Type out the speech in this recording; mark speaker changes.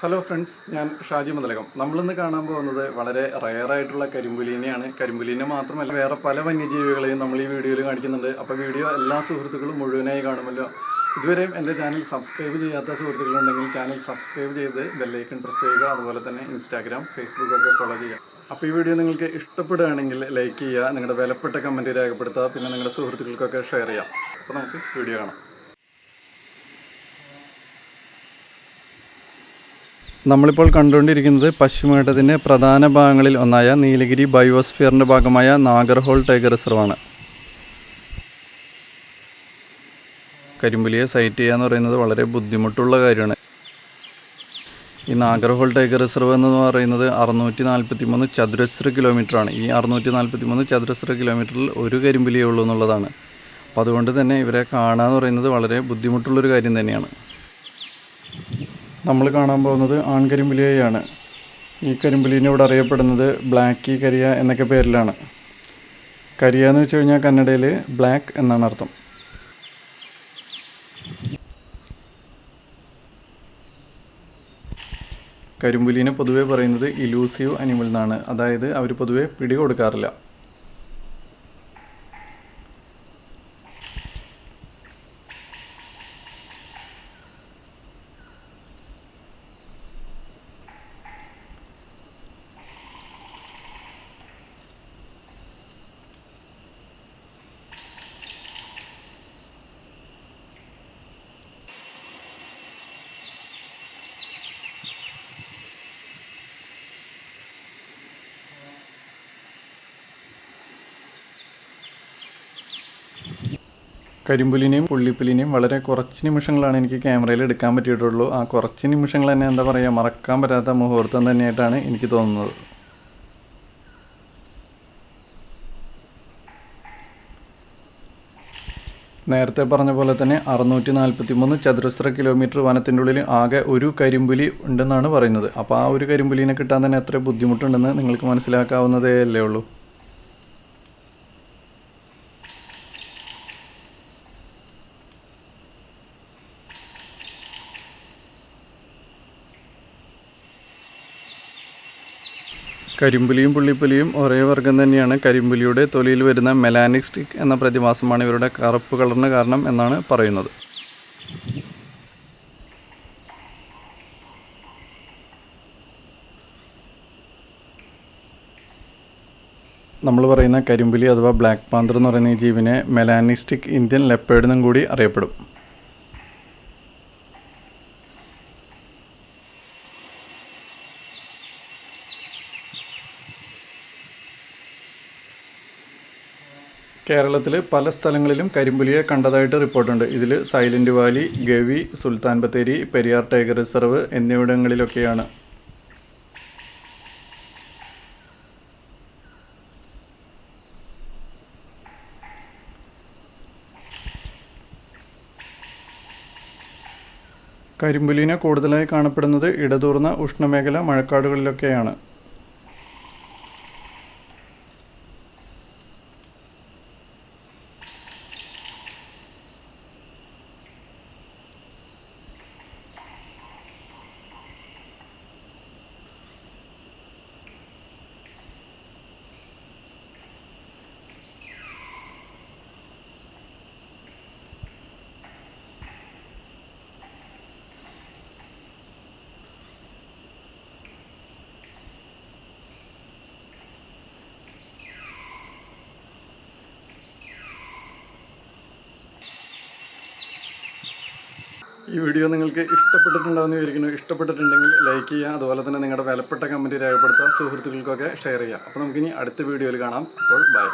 Speaker 1: Hello friends ഞാൻ ഷാജി മുതലകം. നമ്മളിന്ന് കാണാൻ പോകുന്നത് വളരെ റയർ ആയിട്ടുള്ള കരിമ്പുലീനെയാണ്. കരിമ്പുലീനെ മാത്രമല്ല വേറെ പല വന്യജീവികളെയും നമ്മൾ ഈ വീഡിയോയിൽ കാണിക്കുന്നുണ്ട്. അപ്പോൾ വീഡിയോ എല്ലാ സുഹൃത്തുക്കളും മുഴുവനായി കാണുമല്ലോ. ഇതുവരെയും എന്റെ ചാനൽ സബ്സ്ക്രൈബ് ചെയ്യാത്ത സുഹൃത്തുക്കളുണ്ടെങ്കിൽ ചാനൽ സബ്സ്ക്രൈബ് ചെയ്ത് ബെല്ലൈക്കൺ പ്രസ് ചെയ്യുക. അതുപോലെ തന്നെ ഇൻസ്റ്റാഗ്രാം ഫേസ്ബുക്ക് ഒക്കെ ഫോളോ ചെയ്യുക. അപ്പോൾ ഈ വീഡിയോ നിങ്ങൾക്ക് ഇഷ്ടപ്പെടുകയാണെങ്കിൽ ലൈക്ക് ചെയ്യുക. നിങ്ങളുടെ വിലപ്പെട്ട കമന്റ് രേഖപ്പെടുത്തുക. പിന്നെ നിങ്ങളുടെ സുഹൃത്തുക്കൾക്കൊക്കെ ഷെയർ ചെയ്യാം അപ്പോൾ നമുക്ക് വീഡിയോ കാണാം. നമ്മളിപ്പോൾ കണ്ടുകൊണ്ടിരിക്കുന്നത് പശ്ചിമഘട്ടത്തിന്റെ പ്രധാന ഭാഗങ്ങളിൽ ഒന്നായ നീലഗിരി ബയോസ്ഫിയറിന്റെ ഭാഗമായ നാഗർഹോൾ ടൈഗർ റിസർവാണ്. കരിമ്പുലിയെ സൈറ്റ് ചെയ്യുക എന്ന് പറയുന്നത് വളരെ ബുദ്ധിമുട്ടുള്ള കാര്യമാണ്. ഈ നാഗർഹോൾ ടൈഗർ റിസർവ് എന്ന് പറയുന്നത് അറുന്നൂറ്റി നാൽപ്പത്തി മൂന്ന് ചതുരശ്ര കിലോമീറ്ററാണ്. ഈ അറുന്നൂറ്റി നാൽപ്പത്തി മൂന്ന് ചതുരശ്ര കിലോമീറ്ററിൽ ഒരു കരിമ്പുലിയേ ഉള്ളൂ എന്നുള്ളതാണ്. അപ്പോൾ അതുകൊണ്ട് തന്നെ ഇവരെ കാണുക എന്ന് പറയുന്നത് വളരെ ബുദ്ധിമുട്ടുള്ളൊരു കാര്യം തന്നെയാണ്. നമ്മൾ കാണാൻ പോകുന്നത് ആൺകരിമ്പുലിയെയാണ്. ഈ കരിമ്പുലിനെ ഇവിടെ അറിയപ്പെടുന്നത് ബ്ലാക്കി കരിയ എന്നൊക്കെ പേരിലാണ്. കരിയ എന്ന് വെച്ച് കഴിഞ്ഞാൽ കന്നഡയിൽ ബ്ലാക്ക് എന്നാണ് അർത്ഥം. കരിമ്പുലിനെ പൊതുവേ പറയുന്നത് ഇലൂസീവ് അനിമൽ എന്നാണ്. അതായത് അവർ പൊതുവേ പിടി കൊടുക്കാറില്ല കരിമ്പുലിനെയും പുള്ളിപ്പുലിനെയും വളരെ കുറച്ച് നിമിഷങ്ങളാണ് എനിക്ക് ക്യാമറയിൽ എടുക്കാൻ പറ്റിയിട്ടുള്ളൂ. ആ കുറച്ച് നിമിഷങ്ങൾ തന്നെ എന്താ പറയുക മറക്കാൻ പറ്റാത്ത മുഹൂർത്തം തന്നെയായിട്ടാണ് എനിക്ക് തോന്നുന്നത്. നേരത്തെ പറഞ്ഞ പോലെ തന്നെ അറുന്നൂറ്റി നാൽപ്പത്തി മൂന്ന് ചതുരശ്ര കിലോമീറ്റർ വനത്തിന്റെ ഉള്ളിൽ ആകെ ഒരു കരിമ്പുലി ഉണ്ടെന്നാണ് പറയുന്നത്. അപ്പോൾ ആ ഒരു കരിമ്പുലിനെ കിട്ടാൻ തന്നെ എത്ര ബുദ്ധിമുട്ടുണ്ടെന്ന് നിങ്ങൾക്ക് മനസ്സിലാക്കാവുന്നതേ അല്ലേ ഉള്ളൂ. കരിമ്പുലിയും പുള്ളിപ്പുലിയും ഒരേ വർഗം തന്നെയാണ്. കരിമ്പുലിയുടെ തൊലിയിൽ വരുന്ന മെലാനിക് സ്റ്റിക് എന്ന പ്രതിഭാസമാണ് ഇവരുടെ കറുപ്പ് കളറിന് കാരണം എന്നാണ് പറയുന്നത്. നമ്മൾ പറയുന്ന കരിമ്പുലി അഥവാ ബ്ലാക്ക് പാന്തർ എന്ന് പറയുന്ന ഈ ജീവിനെ മെലാനിസ്റ്റിക് ഇന്ത്യൻ ലെപ്പേഡ് എന്നും കൂടി അറിയപ്പെടും. കേരളത്തിൽ പല സ്ഥലങ്ങളിലും കരിമ്പുലിയെ കണ്ടതായിട്ട് റിപ്പോർട്ടുണ്ട്. ഇതിൽ silent valley Gavi Sultan Bathery Periyar tiger reserve എന്നിവിടങ്ങളിലൊക്കെയാണ്. കരിമ്പുലിനെ കൂടുതലായി കാണപ്പെടുന്നത് ഇടതൂർന്ന ഉഷ്ണമേഖല മഴക്കാടുകളിലൊക്കെയാണ്. ഈ വീഡിയോ നിങ്ങൾക്ക് ഇഷ്ടപ്പെട്ടിട്ടുണ്ടാവുമെന്ന് വിചാരിക്കുന്നു. ഇഷ്ടപ്പെട്ടിട്ടുണ്ടെങ്കിൽ ലൈക്ക് ചെയ്യുക. അതുപോലെ തന്നെ നിങ്ങളുടെ വിലപ്പെട്ട കമന്റ് രേഖപ്പെടുത്തുക. സുഹൃത്തുക്കൾക്കൊക്കെ ഷെയർ ചെയ്യുക. അപ്പോൾ നമുക്കിനി അടുത്ത വീഡിയോയിൽ കാണാം. അപ്പോൾ ബൈ